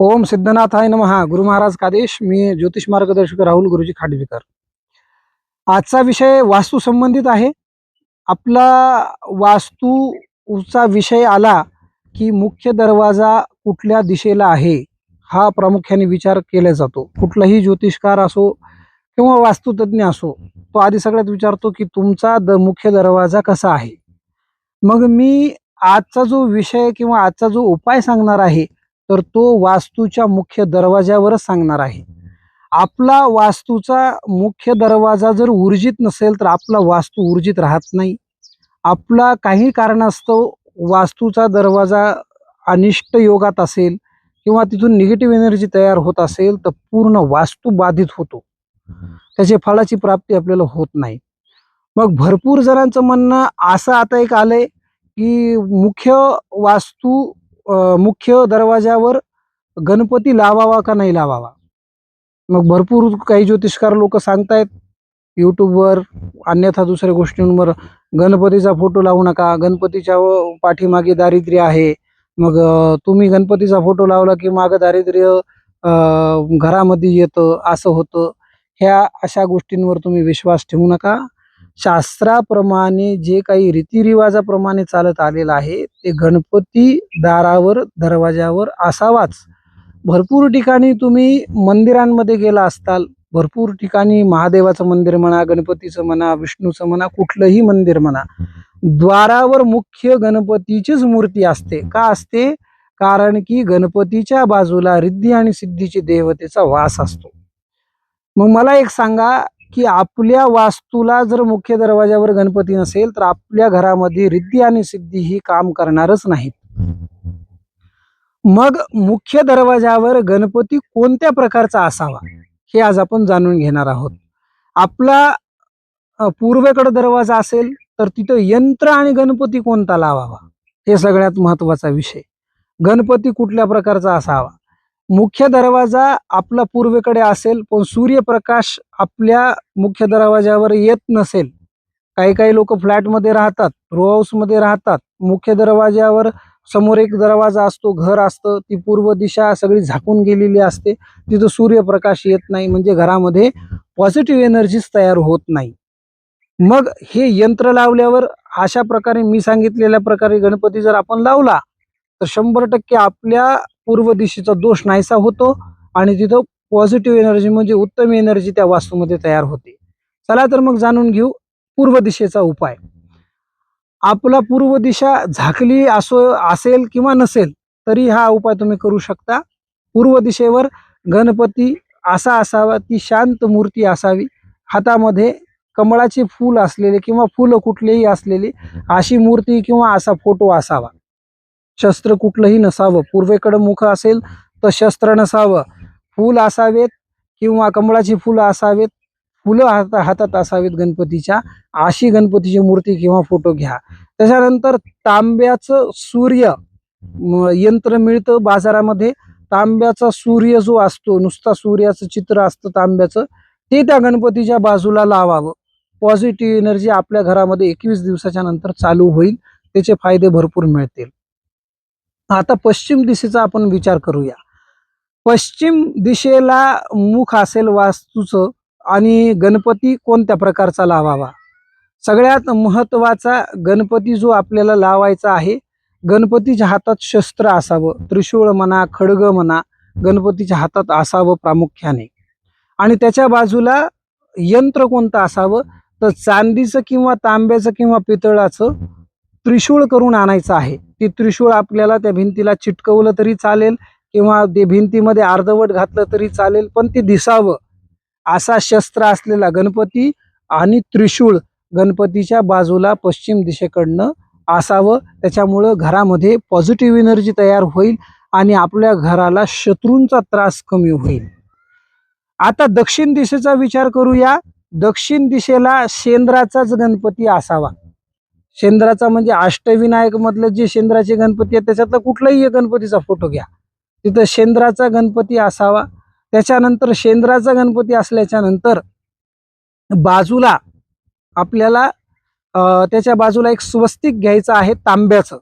ओम सिद्धनाथ सिद्धनाथाय नमहा गुरु महाराज कादेश. मी ज्योतिष मार्गदर्शक राहुल गुरुजी खाडवीकर. आजचा विषय वास्तू संबंधित आहे. आपला वास्तूचा विषय आला की मुख्य दरवाजा कुठल्या दिशेला आहे हा प्रामुख्याने विचार केला जातो. कुठलाही ज्योतिषकार असो किंवा वास्तुतज्ञ असो तो आधी सगळ्यात विचारतो की तुमचा द मुख्य दरवाजा कसा आहे? मग मी आजचा जो विषय किंवा आजचा जो उपाय सांगणार आहे तर तो वास्तूच्या मुख्य दरवाजावरच सांगणार आहे. आपला वास्तूचा मुख्य दरवाजा जर ऊर्जित नसेल तर आपला वास्तू ऊर्जित राहत नाही. आपला काही कारणास्तव वास्तूचा दरवाजा अनिष्ट योगात असेल किंवा तिथून निगेटिव्ह एनर्जी तयार होत असेल तर पूर्ण वास्तू बाधित होतो. त्याची फळाची प्राप्ती आपल्याला होत नाही. मग भरपूर जणांचं म्हणणं असं आता एक आलंय की मुख्य वास्तू मुख्य दरवाजावर गणपती लावावा का नाही लावावा? मग भरपूर काही ज्योतिषकार लोक सांगतायत यूट्यूबवर अन्यथा दुसऱ्या गोष्टींवर गणपतीचा फोटो लावू नका गणपतीच्या पाठीमागे दारिद्र्य आहे. मग तुम्ही गणपतीचा फोटो लावला की मागं दारिद्र्य घरामध्ये येतं असं होतं. ह्या अशा गोष्टींवर तुम्ही विश्वास ठेवू नका. शास्त्राप्रमाणे जे काही रीतिरिवाजाप्रमाणे चालत आलेलं आहे ते गणपती दारावर दरवाजावर असावाच. भरपूर ठिकाणी तुम्ही मंदिरांमध्ये गेला असताल भरपूर ठिकाणी महादेवाचं मंदिर म्हणा गणपतीचं म्हणा विष्णूचं म्हणा कुठलंही मंदिर म्हणा द्वारावर मुख्य गणपतीचीच मूर्ती असते. का असते? कारण की गणपतीच्या बाजूला रिद्धी आणि सिद्धीची देवतेचा वास असतो. मग मला एक सांगा की आपल्या वास्तूला जर मुख्य दरवाजावर गणपती नसेल तर आपल्या घरामध्ये रिद्धी आणि सिद्धी ही काम करणारच नाहीत. मग मुख्य दरवाजावर गणपती कोणत्या प्रकारचा असावा हे आज आपण जाणून घेणार आहोत. आपला पूर्वेकडे दरवाजा असेल तर तिथं यंत्र आणि गणपती कोणता लावावा हे सगळ्यात महत्त्वाचा विषय. गणपती कुठल्या प्रकारचा असावा मुख्य दरवाजा आपला पूर्वेकडे असेल पण सूर्यप्रकाश आपल्या मुख्य दरवाजावर येत नसेल. काही काही लोक फ्लॅटमध्ये राहतात रो हाऊसमध्ये राहतात. मुख्य दरवाजावर समोर एक दरवाजा असतो घर असतं. ती पूर्व दिशा सगळी झाकून गेलेली असते. तिथं सूर्यप्रकाश येत नाही म्हणजे घरामध्ये पॉझिटिव्ह एनर्जीज तयार होत नाही. मग हे यंत्र लावल्यावर अशा प्रकारे मी सांगितलेल्या प्रकारे गणपती जर आपण लावला तर शंभर टक्के आपल्या पूर्व दिशेचा दोष नाहीसा होतो आणि तिथं पॉझिटिव्ह एनर्जी म्हणजे उत्तम एनर्जी त्या वास्तूमध्ये तयार होते. चला तर मग जाणून घेऊ पूर्व दिशेचा उपाय. आपला पूर्व दिशा झाकली असो असेल किंवा नसेल तरी हा उपाय तुम्ही करू शकता. पूर्व दिशेवर गणपती असा असावा ती शांत मूर्ती असावी. हातामध्ये कमळाचे फूल असलेले किंवा फुलं कुठलेही असलेली अशी मूर्ती किंवा असा फोटो असावा. शस्त्र कुठलंही नसावं. पूर्वेकडं मुख असेल तर शस्त्र नसावं. फूल असावेत किंवा कमळाची फुलं असावेत फुलं हात हातात असावेत गणपतीच्या अशी गणपतीची मूर्ती किंवा फोटो घ्या. त्याच्यानंतर तांब्याचं सूर्य यंत्र मिळतं बाजारामध्ये. तांब्याचा सूर्य जो असतो नुसता सूर्याचं चित्र असतं तांब्याचं ते त्या गणपतीच्या बाजूला लावावं. पॉझिटिव्ह एनर्जी आपल्या घरामध्ये एकवीस दिवसाच्या नंतर चालू होईल. त्याचे फायदे भरपूर मिळतील. आता पश्चिम दिशेचा आपण विचार करूया. पश्चिम दिशेला मुख असेल वास्तूचं आणि गणपती कोणत्या प्रकारचा लावावा? सगळ्यात महत्त्वाचा गणपती जो आपल्याला लावायचा आहे गणपतीच्या हातात शस्त्र असावं त्रिशूळ म्हणा खडग म्हणा गणपतीच्या हातात असावं प्रामुख्याने. आणि त्याच्या बाजूला यंत्र कोणतं असावं? तर चांदीचं किंवा तांब्याचं किंवा पितळाचं त्रिशूळ करून आणायचं आहे. ती त्रिशूळ आपल्याला त्या भिंतीला चिटकवलं तरी चालेल किंवा ते भिंतीमध्ये अर्धवट घातलं तरी चालेल पण ते दिसावं. असा शस्त्र असलेला गणपती आणि त्रिशूळ गणपतीच्या बाजूला पश्चिम दिशेकडनं असावं. त्याच्यामुळं घरामध्ये पॉझिटिव्ह एनर्जी तयार होईल आणि आपल्या घराला शत्रूंचा त्रास कमी होईल. आता दक्षिण दिशेचा विचार करूया. दक्षिण दिशेला शेंद्राचाच गणपती असावा. शेंद्राचा म्हणजे अष्टविनायक मधलं जे शेंद्राचे गणपती आहेत त्याच्यातला कुठलाही गणपतीचा फोटो घ्या. तिथं शेंद्राचा गणपती असावा. त्याच्यानंतर शेंद्राचा गणपती असल्याच्या नंतर बाजूला आपल्याला त्याच्या बाजूला एक स्वस्तिक घ्यायचं आहे तांब्याचं.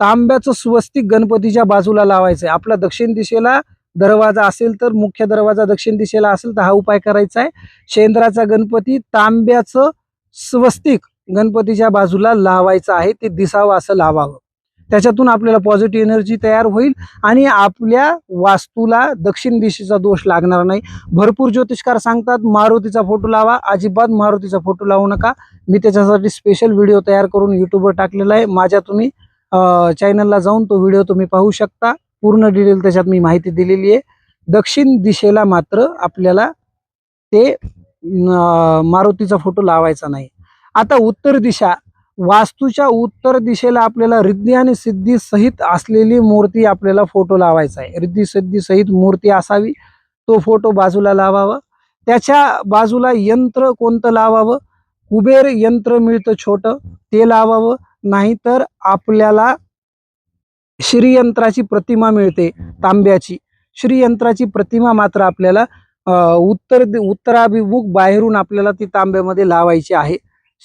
तांब्याचं स्वस्तिक गणपतीच्या बाजूला लावायचं आहे आपला दक्षिण दिशेला दरवाजा असेल तर मुख्य दरवाजा दक्षिण दिशेला असेल तर हा उपाय करायचा आहे शेंद्राचा गणपती तांब्याचं स्वस्तिक गणपतीच्या बाजूला लावायचं आहे ते दिसावं असं लावावं. त्याच्यातून आपल्याला पॉझिटिव्ह एनर्जी तयार होईल आणि आपल्या वास्तूला दक्षिण दिशेचा दोष लागणार नाही. भरपूर ज्योतिषकार सांगतात मारुतीचा फोटो लावा अजिबात मारुतीचा फोटो लावू नका. मी त्याच्यासाठी स्पेशल व्हिडिओ तयार करून युट्यूबवर टाकलेला आहे. माझ्या तुम्ही चॅनलला जाऊन तो व्हिडिओ तुम्ही पाहू शकता. पूर्ण डिटेल त्याच्यात मी माहिती दिलेली आहे. दक्षिण दिशेला मात्र आपल्याला ते मारुतीचा फोटो लावायचा नाही. आता उत्तर दिशा. वास्तूच्या उत्तर दिशेला आपल्याला रिद्धी आणि सिद्धी सहित असलेली मूर्ती आपल्याला फोटो लावायचा आहे. रिद्धी सिद्धी सहित मूर्ती असावी तो फोटो बाजूला लावावा. त्याच्या बाजूला यंत्र कोणतं लावावं? कुबेर यंत्र मिळतं छोटं ते लावावं. नाहीतर आपल्याला श्रीयंत्राची प्रतिमा मिळते तांब्याची. श्रीयंत्राची प्रतिमा मात्र आपल्याला उत्तर उत्तराभिमुख बाहेरून आपल्याला ती तांब्यामध्ये लावायची आहे.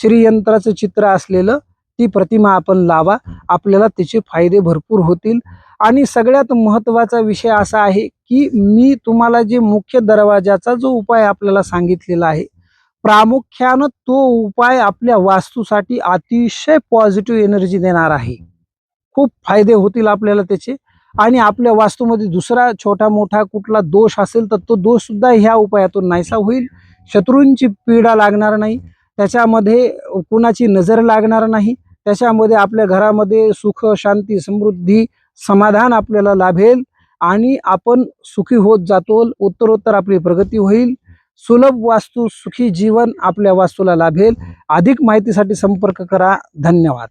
श्रीयंत्राचं चित्र असलेलं ती प्रतिमा आपण लावा. आपल्याला त्याचे फायदे भरपूर होतील. आणि सगळ्यात महत्त्वाचा विषय असा आहे की मी तुम्हाला जे मुख्य दरवाजाचा जो उपाय आपल्याला सांगितलेला आहे प्रामुख्यानं तो उपाय आपल्या वास्तूसाठी अतिशय पॉझिटिव्ह एनर्जी देणार आहे. खूप फायदे होतील आपल्याला त्याचे. आणि आपल्या वास्तूमध्ये दुसरा छोटा मोठा कुठला दोष असेल तर तो दोष सुद्धा ह्या उपायातून नाहीसा होईल. शत्रूंची पीडा लागणार नाही. त्याच्यामध्ये कुणाची नजर लागणार नाही. त्याच्यामध्ये आपल्या घरामध्ये सुख शांती समृद्धी समाधान आपल्याला लाभेल आणि आपण सुखी होत जातो उत्तरोत्तर आपली प्रगती होईल. सुलभ वास्तू सुखी जीवन आपल्या वास्तूला लाभेल. अधिक माहितीसाठी संपर्क करा. धन्यवाद.